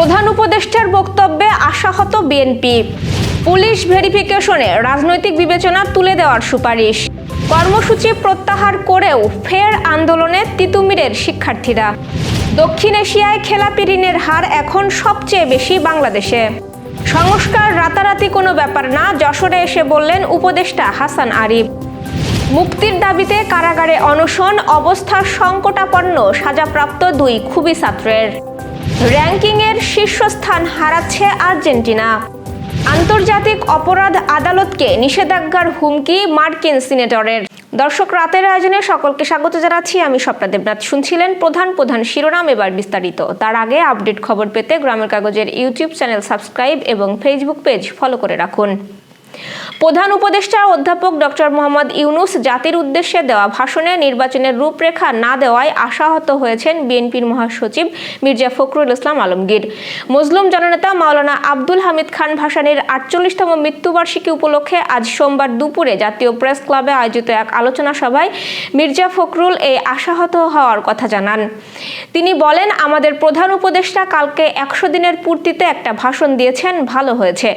প্রধান উপদেষ্টার বক্তব্যে আশাহত বিএনপি। পুলিশ ভেরিফিকেশনে রাজনৈতিক বিবেচনা তুলে দেওয়ার সুপারিশ। কর্মসূচি প্রত্যাহার করেও ফের আন্দোলনে তিতুমিরের শিক্ষার্থীরা। দক্ষিণ এশিয়ায় খেলাপি ঋণের হার এখন সবচেয়ে বেশি বাংলাদেশে। সংস্কার রাতারাতি কোনো ব্যাপার না, যশোরে এসে বললেন উপদেষ্টা হাসান আরিফ। মুক্তির দাবিতে কারাগারে অনশন, অবস্থা সংকটাপন্ন, সাজাপ্রাপ্ত দুই খুবই ছাত্রের। র্যাঙ্কিংয়ের শীর্ষস্থান হারাচ্ছে আর্জেন্টিনা। আন্তর্জাতিক অপরাধ আদালতকে নিষেধাজ্ঞার হুমকি মার্কিন সিনেটরের। দর্শক, রাতের আয়োজনে সকলকে স্বাগত জানাচ্ছি। আমি স্বপ্না দেবনাথ। শুনছিলেন প্রধান প্রধান শিরোনাম, এবার বিস্তারিত। তার আগে আপডেট খবর পেতে গ্রামের কাগজের ইউটিউব চ্যানেল সাবস্ক্রাইব এবং ফেসবুক পেজ ফলো করে রাখুন। প্রধান উপদেষ্টা অধ্যাপক ডক্টর মোহাম্মদ ইউনুস জাতির উদ্দেশ্যে দেওয়া ভাষণে নির্বাচনের রূপরেখা না দেওয়ায় আশাহত হয়েছেন বিএনপির মহাসচিব মির্জা ফখরুল ইসলাম আলমগীর। মজলুম জননেতা মাওলানা আব্দুল হামিদ খান ভাসানীর আটচল্লিশতম মৃত্যুবার্ষিকী উপলক্ষে আজ সোমবার দুপুরে জাতীয় প্রেস ক্লাবে আয়োজিত এক আলোচনা সভায় মির্জা ফখরুল এই আশাহত হওয়ার কথা জানান। তিনি বলেন, আমাদের প্রধান উপদেষ্টা কালকে একশো দিনের পূর্তিতে একটা ভাষণ দিয়েছেন, ভালো হয়েছে।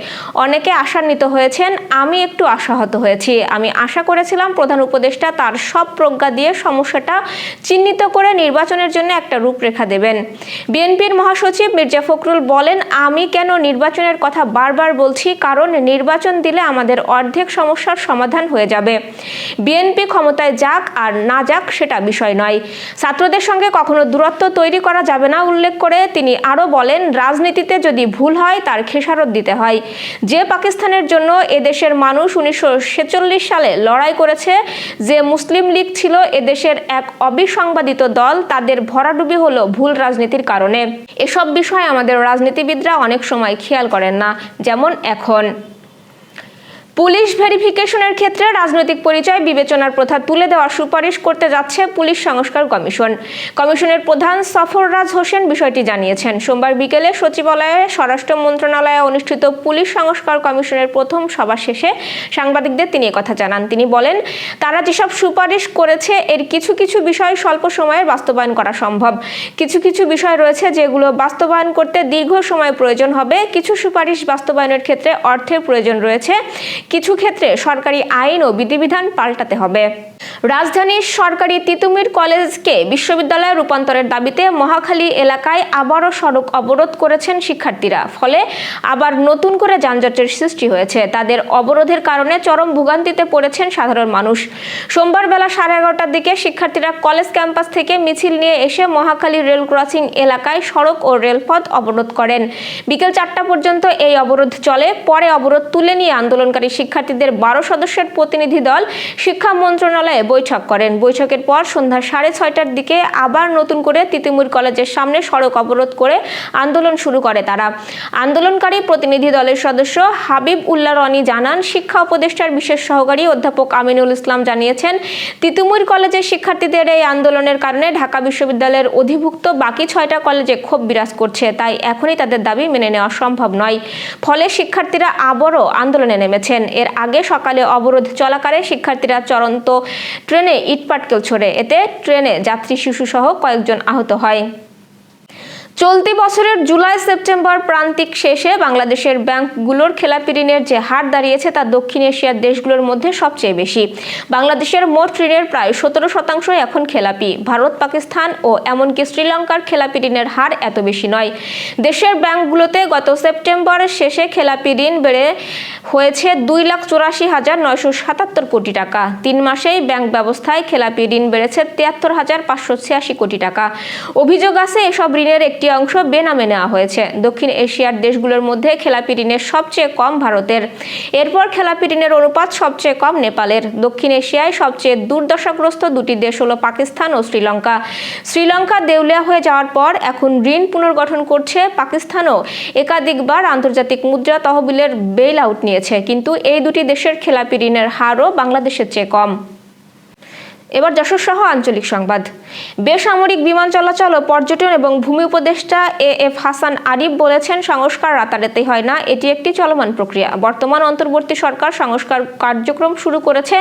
অনেকে আশান্বিত হয়েছেন আমি একটু আশাহত হয়েছি। আমি আশা করেছিলাম প্রধান উপদেষ্টা তার সব প্রজ্ঞা দিয়ে সমস্যাটা চিহ্নিত করে নির্বাচনের জন্য একটা রূপরেখা দেবেন। বিএনপির মহাসচিব মির্জা ফখরুল বলেন, আমি কেন নির্বাচনের কথা বারবার বলছি? কারণ নির্বাচন দিলে আমাদের অর্ধেক সমস্যার সমাধান হয়ে যাবে। বিএনপি ক্ষমতায় যাক আর না যাক সেটা বিষয় নয়। ছাত্রদের সঙ্গে কখনো দূরত্ব তৈরি করা যাবে না, উল্লেখ করে তিনি আরও বলেন, রাজনীতিতে যদি ভুল হয়, তার খেসারত দিতে হয়। যে পাকিস্তানের জন্য এদেশের মানুষ উনিশশো ছেচল্লিশ সালে লড়াই করেছে। যে মুসলিম লীগ ছিল এদেশের এক অবিসংবাদিত দল, তাদের ভরাডুবি হলো ভুল রাজনীতির কারণে। এসব বিষয়ে আমাদের রাজনীতিবিদরা অনেক সময় খেয়াল করেন না, যেমন এখন। পুলিশ ভেরিফিকেশনের ক্ষেত্রে রাজনৈতিক পরিচয়, বিবেচনার প্রথা তুলে দেওয়ার সুপারিশ করতে যাচ্ছে পুলিশ সংস্কার কমিশন। কমিশনের প্রধান সফররাজ হোসেন বিষয়টি জানিয়েছেন। সোমবার বিকেলে সচিবালয়ে স্বরাষ্ট্র মন্ত্রণালয়ে অনুষ্ঠিত পুলিশ সংস্কার কমিশনের প্রথম সভা শেষে সাংবাদিকদের তিনি কথা জানান। তিনি বলেন, তারা যেসব সুপারিশ করেছে, এর কিছু কিছু বিষয় স্বল্প সময়ের বাস্তবায়ন করা সম্ভব। কিছু কিছু বিষয় রয়েছে যেগুলো বাস্তবায়ন করতে দীর্ঘ সময় প্রয়োজন হবে। কিছু সুপারিশ বাস্তবায়নের ক্ষেত্রে অর্থের প্রয়োজন রয়েছে। কিছু ক্ষেত্রে সরকারি আইন ও বিধিবিধান পাল্টাতে হবে। রাজধানীর সরকারি তিতুমির কলেজকে বিশ্ববিদ্যালয়ে রূপান্তরের দাবিতে মহাখালী এলাকায় আবারও সড়ক অবরোধ করেছেন শিক্ষার্থীরা। ফলে আবার নতুন করে যানজটের সৃষ্টি হয়েছে। তাদের অবরোধের কারণে চরম ভোগান্তিতে পড়েছেন সাধারণ মানুষ। সোমবার বেলা সাড়ে এগারোটার দিকে শিক্ষার্থীরা কলেজ ক্যাম্পাস থেকে মিছিল নিয়ে এসে মহাখালী রেল ক্রসিং এলাকায় সড়ক ও রেলপথ অবরোধ করেন। বিকেল চারটা পর্যন্ত এই অবরোধ চলে। পরে অবরোধ তুলে নিয়ে আন্দোলনকারী শিক্ষার্থীদের বারো সদস্যের প্রতিনিধি দল শিক্ষা মন্ত্রণালয়ে বৈঠক করেন। বৈঠকের পর সন্ধ্যা সাড়ে ছয়টার দিকে আবার নতুন করে তিতুমির কলেজের সামনে সড়ক অবরোধ করে আন্দোলন শুরু করে তারা। আন্দোলনকারী প্রতিনিধি দলের সদস্য হাবিব উল্লাহ রনি জানান, শিক্ষা উপদেষ্টার বিশেষ সহকারী অধ্যাপক আমিনুল ইসলাম জানিয়েছেন, তিতুমির কলেজের শিক্ষার্থীদের এই আন্দোলনের কারণে ঢাকা বিশ্ববিদ্যালয়ের অধিভুক্ত বাকি ছয়টা কলেজে ক্ষোভ বিরাজ করছে, তাই এখনই তাদের দাবি মেনে নেওয়া সম্ভব নয়। ফলে শিক্ষার্থীরা আবারও আন্দোলনে নেমেছেন। এর আগে সকালে অবরোধ চলাকালে শিক্ষার্থীরা চরন্ত ট্রেনে ইটপাটকেল ছোড়ে। এতে ট্রেনে যাত্রী শিশুসহ কয়েকজন আহত হয়। চলতি বছরের জুলাই সেপ্টেম্বর প্রান্তিক শেষে বাংলাদেশের ব্যাংকগুলোর খেলাপি ঋণের যে হার দাঁড়িয়েছে তা দক্ষিণ এশিয়ার দেশগুলোর মধ্যে সবচেয়ে বেশি। বাংলাদেশের মোট ঋণের প্রায় সতেরো শতাংশ এখন খেলাপি। ভারত, পাকিস্তান ও এমনকি শ্রীলঙ্কার খেলাপি ঋণের হার এত বেশি নয়। দেশের ব্যাংকগুলোতে গত সেপ্টেম্বরের শেষে খেলাপি ঋণ বেড়ে হয়েছে দুই লাখ চুরাশি হাজার নয়শো সাতাত্তর কোটি টাকা। তিন মাসেই ব্যাংক ব্যবস্থায় খেলাপি ঋণ বেড়েছে তিয়াত্তর হাজার পাঁচশো ছিয়াশি কোটি টাকা। অভিযোগ আছে, এসব ঋণের একটি অংশ বেনামে নেওয়া হয়েছে। দক্ষিণ এশিয়ার দেশগুলোর মধ্যে খেলাপি ঋণের সবচেয়ে কম ভারতের। এরপর খেলাপি ঋণের অনুপাত সবচেয়ে কম নেপালের। দক্ষিণ এশিয়ায় সবচেয়ে দুর্দশাগ্রস্ত দুটি দেশ হলো পাকিস্তান ও শ্রীলঙ্কা। শ্রীলঙ্কা দেউলিয়া হয়ে যাওয়ার পর এখন ঋণ পুনর্গঠন করছে পাকিস্তানও একাধিকবার আন্তর্জাতিক মুদ্রা তহবিলের বেইল আউট নিয়েছে। কিন্তু এই দুটি দেশের খেলাপি ঋণের হারও বাংলাদেশের চেয়ে কম। এবার যশোর সহ আঞ্চলিক সংবাদ। বেসামরিক বিমান চলাচল ও পর্যটন এবং ভূমি উপদেষ্টা এ এফ হাসান আরিফ বলেছেন, সংস্কার রাতারাতি হয় না, এটি একটি চলমান প্রক্রিয়া। বর্তমান অন্তর্বর্তী সরকার সংস্কার কার্যক্রম শুরু করেছে,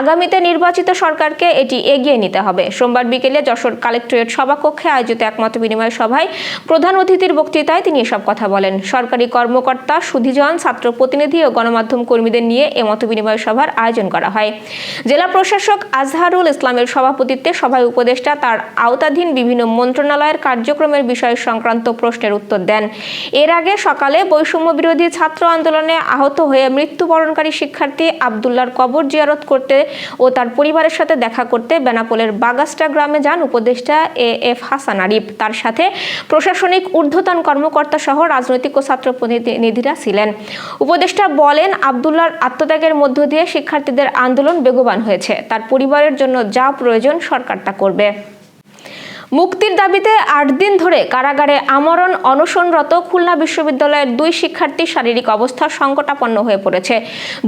আগামীতে নির্বাচিত সরকারকে এটি এগিয়ে নিতে হবে। সোমবার বিকেলে যশোর কালেক্টরেট সভাকক্ষে আয়োজিত একমত বিনিময় সভায় প্রধান অতিথির বক্তৃতায় তিনি এসব কথা বলেন। সরকারি কর্মকর্তা সুধিজন, ছাত্র প্রতিনিধি ও গণমাধ্যম কর্মীদের নিয়ে এ মত বিনিময় সভার আয়োজন করা হয়। জেলা প্রশাসক আজহারুল ইসলামের সভাপতিত্বে সভায় উপদেষ্টা তার আওতাধীন বিভিন্ন মন্ত্রণালয়ের কার্যক্রমের বিষয় সংক্রান্ত প্রশ্নের উত্তর দেন। এর আগে সকালে বৈষম্য বিরোধী ছাত্র আন্দোলনে আহত হয়ে মৃত্যুবরণকারী শিক্ষার্থী আবদুল্লার কবর জিয়ারত করতে ও তার পরিবারের সাথে দেখা করতে বেনাপোলের বাগাস্টা গ্রামে যান উপদেষ্টা এ এফ হাসান আরিফ। তার সাথে প্রশাসনিক ঊর্ধ্বতন কর্মকর্তা সহ রাজনৈতিক ও ছাত্র প্রতিনিধিরা ছিলেন। উপদেষ্টা বলেন, আবদুল্লার আত্মত্যাগের মধ্য দিয়ে শিক্ষার্থীদের আন্দোলন বেগবান হয়েছে। তার পরিবারের জন্য যা প্রয়োজন সরকার তা করবে। মুক্তির দাবিতে আট দিন ধরে কারাগারে আমরণ অনশনরত খুলনা বিশ্ববিদ্যালয়ের দুই শিক্ষার্থীর শারীরিক অবস্থা সংকটাপন্ন হয়ে পড়েছে।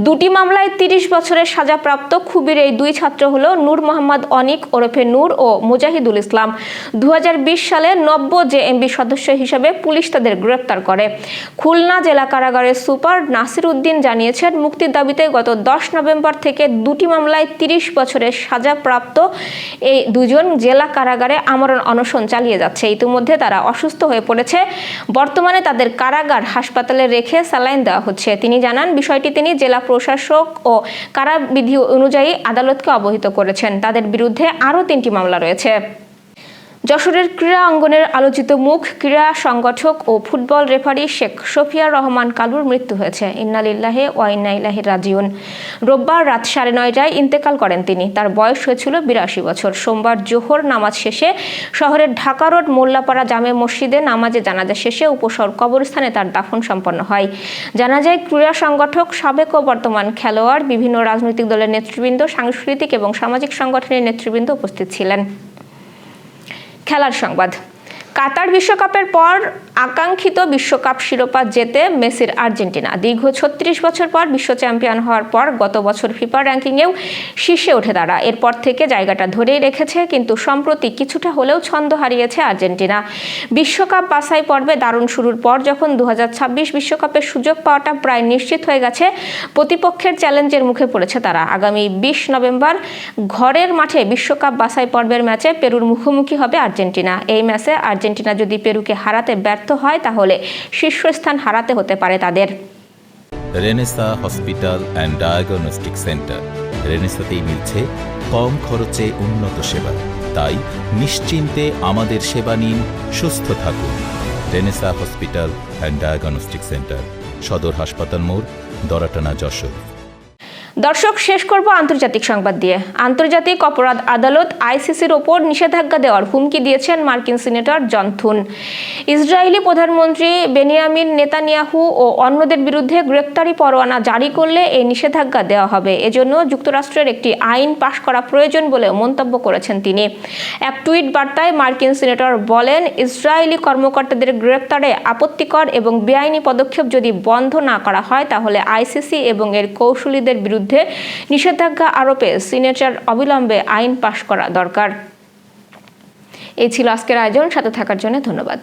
দুটি মামলায় তিরিশ বছরের সাজাপ্রাপ্ত খুবির এই দুই ছাত্র হল নূর মোহাম্মদ অনিক ওরফে নূর ও মুজাহিদুল ইসলাম। দু হাজার বিশ সালে নব্য জেএমবি সদস্য হিসেবে পুলিশ তাদের গ্রেপ্তার করে। খুলনা জেলা কারাগারের সুপার নাসির উদ্দিন জানিয়েছেন, মুক্তির দাবিতে গত দশ নভেম্বর থেকে দুটি মামলায় তিরিশ বছরের সাজাপ্রাপ্ত এই দুজন জেলা কারাগারে আমরণ অনশন চালিয়ে যাচ্ছে। ইতিমধ্যে তারা অসুস্থ হয়ে পড়েছে। বর্তমানে তাদের কারাগার হাসপাতালে রেখে স্যালাইন দেওয়া হচ্ছে। তিনি জানান, বিষয়টি তিনি জেলা প্রশাসক ও কারাবিধি অনুযায়ী আদালতকে অবহিত করেছেন। তাদের বিরুদ্ধে আরও তিনটি মামলা রয়েছে। যশোরের ক্রীড়া অঙ্গনের আলোচিত মুখ, ক্রীড়া সংগঠক ও ফুটবল রেফারি শেখ শফিয়া রহমান কালুর মৃত্যু হয়েছে। ইন্নালিল্লাহে ওয়াইন্না ইলাহি রাজিউন। রোববার রাত সাড়ে নয়টায় ইন্তেকাল করেন তিনি। তার বয়স হয়েছিল বিরাশি বছর। সোমবার জোহর নামাজ শেষে শহরের ঢাকা রোড, মোল্লাপাড়া জামে মসজিদে নামাজে জানাজা শেষে উপসর কবরস্থানে তার দাফন সম্পন্ন হয়। জানাজায় ক্রীড়া সংগঠক, সাবেক ও বর্তমান খেলোয়াড়, বিভিন্ন রাজনৈতিক দলের নেতৃবৃন্দ, সাংস্কৃতিক এবং সামাজিক সংগঠনের নেতৃবৃন্দ উপস্থিত ছিলেন। খেলার সংবাদ। কাতার বিশ্বকাপের পর আকাঙ্ক্ষিত বিশ্বকাপ শিরোপা জেতে মেসির আর্জেন্টিনা। দীর্ঘ ছত্রিশ বছর পর বিশ্ব চ্যাম্পিয়ন হওয়ার পর গত বছর ফিফা র্যাঙ্কিংয়েও শীর্ষে ওঠে তারা। এরপর থেকে জায়গাটা ধরেই রেখেছে, কিন্তু সম্প্রতি কিছুটা হলেও ছন্দ হারিয়েছে আর্জেন্টিনা। বিশ্বকাপ বাছাই পর্বে দারুণ শুরুর পর যখন দু বিশ্বকাপের সুযোগ পাওয়াটা প্রায় নিশ্চিত হয়ে গেছে, প্রতিপক্ষের চ্যালেঞ্জের মুখে পড়েছে তারা। আগামী বিশ নভেম্বর ঘরের মাঠে বিশ্বকাপ বাছাই পর্বের ম্যাচে পেরুর মুখোমুখি হবে আর্জেন্টিনা। এই ম্যাচে আর্জেন্টিনা যদি পেরুকে হারাতে ব্যর্থ হয়, তাহলে শীর্ষস্থান হারাতে হতে পারে তাদের। Renaissance hospital and diagnostic centre. রেনেসাতেই মিলছে কম খরচে উন্নত সেবা। তাই নিশ্চিন্তে আমাদের সেবা নিন, সুস্থ থাকুন। Renaissance hospital and diagnostic centre, সদর হাসপাতাল মোড়, দরাটানা যশোর। দর্শক, শেষ করব আন্তর্জাতিক সংবাদ দিয়ে। আন্তর্জাতিক অপরাধ আদালত আইসিসির ওপর নিষেধাজ্ঞা দেওয়ার হুমকি দিয়েছেন মার্কিন সিনেটর জন থুন। ইসরায়েলি প্রধানমন্ত্রী বেনিয়ামিন নেতানিয়াহু ও অন্যদের বিরুদ্ধে গ্রেপ্তারি পরোয়ানা জারি করলে এই নিষেধাজ্ঞা দেওয়া হবে। এজন্য যুক্তরাষ্ট্রের একটি আইন পাশ করা প্রয়োজন বলে মন্তব্য করেছেন তিনি। এক টুইট বার্তায় মার্কিন সিনেটর বলেন, ইসরায়েলি কর্মকর্তাদের গ্রেপ্তারে আপত্তিকর এবং বেআইনি পদক্ষেপ যদি বন্ধ না করা হয়, তাহলে আইসিসি এবং এর কৌশলীদের বিরুদ্ধে নিষেধাজ্ঞা আরোপে সিনেটার অবিলম্বে আইন পাশ করা দরকার। এই ছিল আজকের আয়োজন, সাথে থাকার জন্য ধন্যবাদ।